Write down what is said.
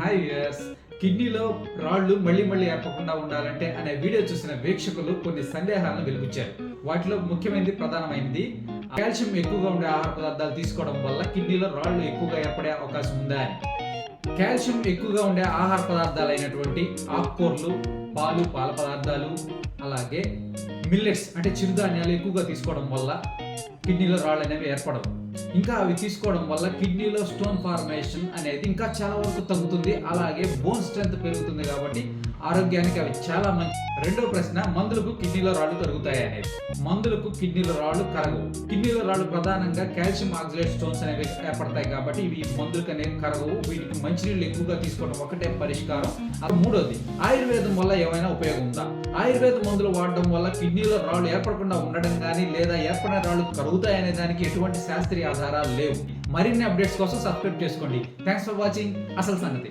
Hi yes కిడ్నీలో రాళ్ళు మళ్ళీ మళ్ళీ ఏర్పకుండా ఉండాలంటే అనే వీడియో చూసిన వీక్షకులు కొన్ని సందేహాలను వెలిపించారు. వాటిలో ముఖ్యమైనది ప్రధానమైనది కాల్షియం ఎక్కువగా ఉండే ఆహార పదార్థాలు తీసుకోవడం వల్ల కిడ్నీలో రాళ్ళు ఎక్కువగా ఏర్పడే అవకాశం ఉందా అని. కాల్షియం ఎక్కువగా ఉండే ఆహార పదార్థాలు అయినటువంటి ఆకుకూరలు పాలు పాల పదార్థాలు అలాగే మిల్లెట్స్ అంటే చిరుధాన్యాలు ఎక్కువగా తీసుకోవడం వల్ల కిడ్నీలో రాళ్ళు అనేవి ఏర్పడవు. ఇంకా అవి తీసుకోవడం వల్ల కిడ్నీలో స్టోన్ ఫార్మేషన్ అనేది ఇంకా చాలా వరకు తగ్గుతుంది. అలాగే బోన్ స్ట్రెంత్ పెరుగుతుంది కాబట్టి ఆరోగ్యానికి అవి చాలా మంచి రెండో ప్రశ్న మందులకు కిడ్నీలో రాళ్ళు కరుగుతాయి అనేది. మందులకు కిడ్నీలో రాళ్ళు కరగవు. కిడ్నీలో రాళ్ళు ప్రధానంగా కాల్షియం ఆక్సిలేట్ స్టోన్స్ అనేవి ఏర్పడతాయి కాబట్టి ఇవి మందులకు అనేవి కరగవు. వీటికి మంచినీళ్ళు ఎక్కువగా తీసుకోవడం ఒకటే పరిష్కారం. అది మూడోది ఆయుర్వేదం వల్ల ఏమైనా ఉపయోగం ఉందా? ఆయుర్వేద మందులు వాడడం వల్ల కిడ్నీలో రాళ్ళు ఏర్పడకుండా ఉండడం కానీ లేదా ఏర్పడిన రాళ్ళు కరుగుతాయనే దానికి ఎటువంటి శాస్త్రీయ ఆధారాలు లేవు. మరిన్ని అప్డేట్స్ కోసం సబ్స్క్రైబ్ చేసుకోండి. థ్యాంక్స్ ఫర్ వాచింగ్ అసలు సంగతి.